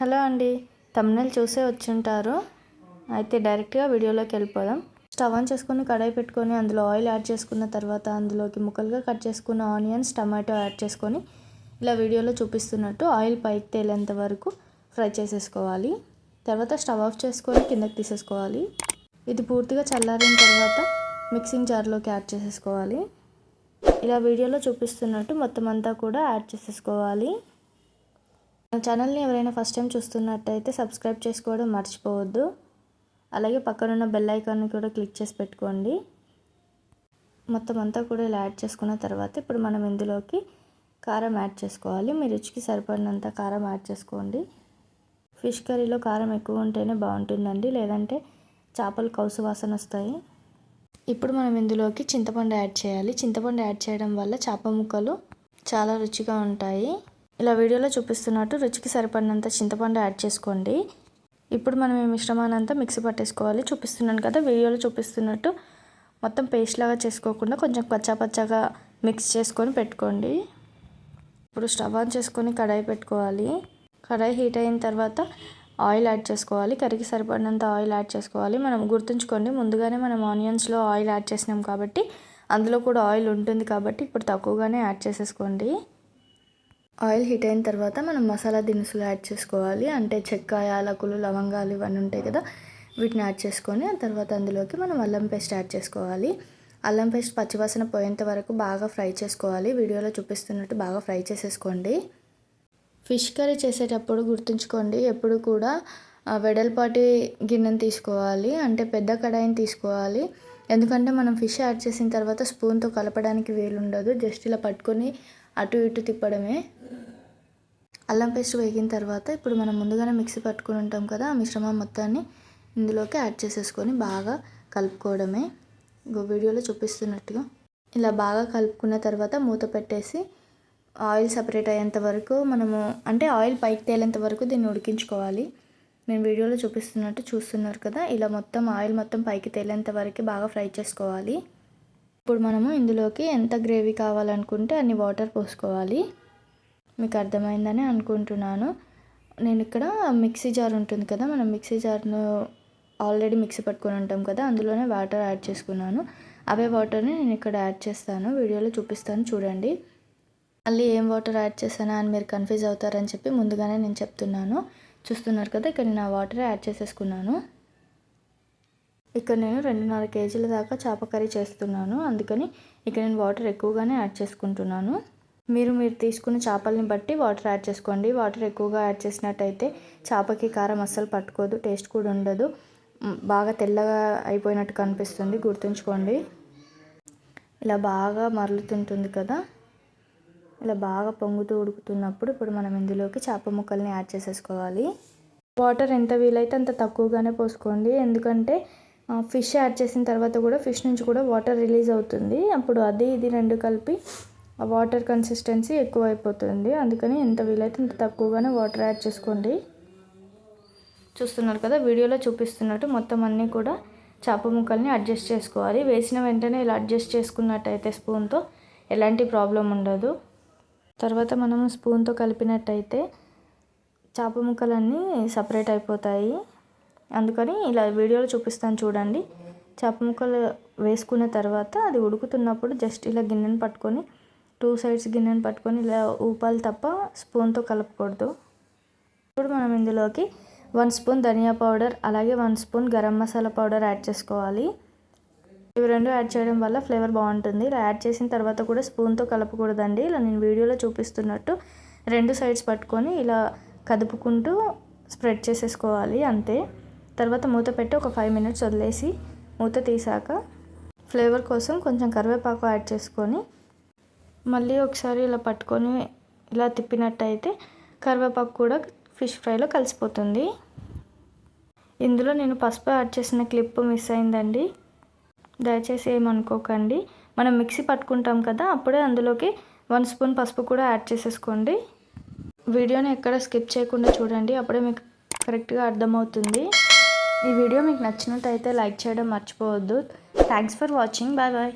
Hello అండి. Thumbnail చూసే వచ్చుంటారు. అయితే డైరెక్ట్గా వీడియోలోకి వెళ్ళిపోదాం. స్టవ్ ఆన్ చేసుకొని కడాయి పెట్టుకొని అందులో ఆయిల్ యాడ్ చేసుకున్న తర్వాత అందులోకి ముక్కలుగా కట్ చేసుకున్న ఆనియన్స్ టమాటో యాడ్ చేసుకొని ఇలా వీడియోలో చూపిస్తున్నట్టు ఆయిల్ పైకి తేలేంత వరకు ఫ్రై చేసేసుకోవాలి. తర్వాత స్టవ్ ఆఫ్ చేసుకొని కిందకి తీసేసుకోవాలి. ఇది పూర్తిగా చల్లారిన తర్వాత మిక్సింగ్ జార్లోకి యాడ్ చేసేసుకోవాలి. ఇలా వీడియోలో చూపిస్తున్నట్టు మొత్తం అంతా కూడా యాడ్ చేసేసుకోవాలి. మన ఛానల్ని ఎవరైనా ఫస్ట్ టైం చూస్తున్నట్టయితే సబ్స్క్రైబ్ చేసుకోవడం మర్చిపోవద్దు. అలాగే పక్కనున్న బెల్ ఐకాన్ని కూడా క్లిక్ చేసి పెట్టుకోండి. మొత్తం అంతా కూడా ఇలా యాడ్ చేసుకున్న తర్వాత ఇప్పుడు మనం ఇందులోకి కారం యాడ్ చేసుకోవాలి. మీ రుచికి సరిపడినంత కారం యాడ్ చేసుకోండి. ఫిష్ కర్రీలో కారం ఎక్కువ ఉంటేనే బాగుంటుందండి. లేదంటే చేపలు కౌసు వాసన వస్తాయి. ఇప్పుడు మనం ఇందులోకి చింతపండు యాడ్ చేయాలి. చింతపండు యాడ్ చేయడం వల్ల చేప ముక్కలు చాలా రుచిగా ఉంటాయి. ఇలా వీడియోలో చూపిస్తున్నట్టు రుచికి సరిపడినంత చింతపండు యాడ్ చేసుకోండి. ఇప్పుడు మనం ఈ మిశ్రమానంతా మిక్సీ పట్టేసుకోవాలి. చూపిస్తున్నాను కదా వీడియోలో చూపిస్తున్నట్టు మొత్తం పేస్ట్ లాగా చేసుకోకుండా కొంచెం పచ్చాపచ్చగా మిక్స్ చేసుకొని పెట్టుకోండి. ఇప్పుడు స్టవ్ ఆన్ చేసుకొని కడాయి పెట్టుకోవాలి. కడాయి హీట్ అయిన తర్వాత ఆయిల్ యాడ్ చేసుకోవాలి. కర్రీకి సరిపడినంత ఆయిల్ యాడ్ చేసుకోవాలి. మనం గుర్తుంచుకోండి ముందుగానే మనం ఆనియన్స్లో ఆయిల్ యాడ్ చేసినాం కాబట్టి అందులో కూడా ఆయిల్ ఉంటుంది కాబట్టి ఇప్పుడు తక్కువగానే యాడ్ చేసేసుకోండి. ఆయిల్ హీట్ అయిన తర్వాత మనం మసాలా దినుసులు యాడ్ చేసుకోవాలి. అంటే చెక్క యాలకులు లవంగాలు ఇవన్నీ ఉంటాయి కదా వీటిని యాడ్ చేసుకొని ఆ తర్వాత అందులోకి మనం అల్లం పేస్ట్ యాడ్ చేసుకోవాలి. అల్లం పేస్ట్ పచ్చివాసన పోయేంత వరకు బాగా ఫ్రై చేసుకోవాలి. వీడియోలో చూపిస్తున్నట్టు బాగా ఫ్రై చేసేసుకోండి. ఫిష్ కర్రీ చేసేటప్పుడు గుర్తుంచుకోండి ఎప్పుడు కూడా వెడల్పాటి గిన్నెను తీసుకోవాలి. అంటే పెద్ద కడాయిని తీసుకోవాలి. ఎందుకంటే మనం ఫిష్ యాడ్ చేసిన తర్వాత స్పూన్తో కలపడానికి వీలుండదు. జస్ట్ ఇలా పట్టుకొని అటు ఇటు తిప్పడమే. అల్లం పేస్ట్ వేగిన తర్వాత ఇప్పుడు మనం ముందుగానే మిక్సీ పట్టుకుని ఉంటాం కదా ఆ మిశ్రమం మొత్తాన్ని ఇందులోకి యాడ్ చేసేసుకొని బాగా కలుపుకోవడమే. వీడియోలో చూపిస్తున్నట్టుగా. ఇలా బాగా కలుపుకున్న తర్వాత మూత పెట్టేసి ఆయిల్ సపరేట్ అయ్యేంత వరకు మనము అంటే ఆయిల్ పైకి తేలేంత వరకు దీన్ని ఉడికించుకోవాలి. నేను వీడియోలో చూపిస్తున్నట్టు చూస్తున్నారు కదా ఇలా మొత్తం ఆయిల్ మొత్తం పైకి తేలేంత వరకు బాగా ఫ్రై చేసుకోవాలి. ఇప్పుడు మనము ఇందులోకి ఎంత గ్రేవీ కావాలనుకుంటే అన్ని వాటర్ పోసుకోవాలి. మీకు అర్థమైందని అనుకుంటున్నాను. నేను ఇక్కడ మిక్సీ జార్ ఉంటుంది కదా మనం మిక్సీ జార్ను ఆల్రెడీ మిక్సీ పట్టుకొని ఉంటాం కదా అందులోనే వాటర్ యాడ్ చేసుకున్నాను. అవే వాటర్ని నేను ఇక్కడ యాడ్ చేస్తాను. వీడియోలో చూపిస్తాను చూడండి. మళ్ళీ ఏం వాటర్ యాడ్ చేశానా అని మీరు కన్ఫ్యూజ్ అవుతారని చెప్పి ముందుగానే నేను చెప్తున్నాను. చూస్తున్నారు కదా ఇక్కడ నేను ఆ వాటర్ యాడ్ చేసేసుకున్నాను. ఇక్కడ నేను రెండున్నర కేజీల దాకా చేప కర్రీ చేస్తున్నాను. అందుకని ఇక్కడ నేను వాటర్ ఎక్కువగానే యాడ్ చేసుకుంటున్నాను. మీరు మీరు తీసుకున్న చేపల్ని బట్టి వాటర్ యాడ్ చేసుకోండి. వాటర్ ఎక్కువగా యాడ్ చేసినట్టయితే చేపకి కారం అస్సలు పట్టుకోదు టేస్ట్ కూడా ఉండదు. బాగా తెల్లగా అయిపోయినట్టు కనిపిస్తుంది. గుర్తుంచుకోండి. ఇలా బాగా మరలుతుంటుంది కదా. ఇలా బాగా పొంగుతూ ఉడుకుతున్నప్పుడు ఇప్పుడు మనం ఇందులోకి చేప ముక్కల్ని యాడ్ చేసేసుకోవాలి. వాటర్ ఎంత వీలైతే అంత తక్కువగానే పోసుకోండి. ఎందుకంటే ఫిష్ యాడ్ చేసిన తర్వాత కూడా ఫిష్ నుంచి కూడా వాటర్ రిలీజ్ అవుతుంది. అప్పుడు అది ఇది రెండు కలిపి ఆ వాటర్ కన్సిస్టెన్సీ ఎక్కువ అయిపోతుంది అందుకని ఎంత వీలైతే అంత తక్కువగానే వాటర్ యాడ్ చేసుకోండి. చూస్తున్నారు కదా వీడియోలో చూపిస్తున్నట్టు మొత్తం అన్నీ కూడా చేప ముక్కల్ని అడ్జస్ట్ చేసుకోవాలి. వేసిన వెంటనే ఇలా అడ్జస్ట్ చేసుకున్నట్టయితే స్పూన్తో ఎలాంటి ప్రాబ్లం ఉండదు. తర్వాత మనం స్పూన్తో కలిపినట్టయితే చేప ముక్కలన్నీ సపరేట్ అయిపోతాయి. అందుకని ఇలా వీడియోలో చూపిస్తాను చూడండి. చేప ముక్కలు వేసుకున్న తర్వాత అది ఉడుకుతున్నప్పుడు జస్ట్ ఇలా గిన్నెను పట్టుకొని టూ సైడ్స్ గిన్నెను పట్టుకొని ఇలా ఊపాలి తప్ప స్పూన్తో కలపకూడదు. ఇప్పుడు మనం ఇందులోకి వన్ స్పూన్ ధనియా పౌడర్ అలాగే one spoon garam masala powder add చేసుకోవాలి. ఇవి రెండు యాడ్ చేయడం వల్ల ఫ్లేవర్ బాగుంటుంది. ఇలా యాడ్ చేసిన తర్వాత కూడా స్పూన్తో కలపకూడదండి. ఇలా నేను వీడియోలో చూపిస్తున్నట్టు రెండు సైడ్స్ పట్టుకొని ఇలా కదుపుకుంటూ స్ప్రెడ్ చేసేసుకోవాలి అంతే. తర్వాత మూత పెట్టి ఒక ఫైవ్ మినిట్స్ వదిలేసి మూత తీసాక ఫ్లేవర్ కోసం కొంచెం కరివేపాకు యాడ్ చేసుకొని మళ్ళీ ఒకసారి ఇలా పట్టుకొని ఇలా తిప్పినట్టయితే కరివేపాకు కూడా ఫిష్ ఫ్రైలో కలిసిపోతుంది. ఇందులో నేను పసుపు యాడ్ చేసిన క్లిప్ మిస్ అయిందండి. దయచేసి ఏమనుకోకండి. మనం మిక్సీ పట్టుకుంటాం కదా అప్పుడే అందులోకి వన్ స్పూన్ పసుపు కూడా యాడ్ చేసేసుకోండి. వీడియోని ఎక్కడ స్కిప్ చేయకుండా చూడండి అప్పుడే మీకు కరెక్ట్గా అర్థమవుతుంది. ఈ వీడియో మీకు నచ్చినట్టయితే లైక్ చేయడం మర్చిపోవద్దు. Thanks for watching bye bye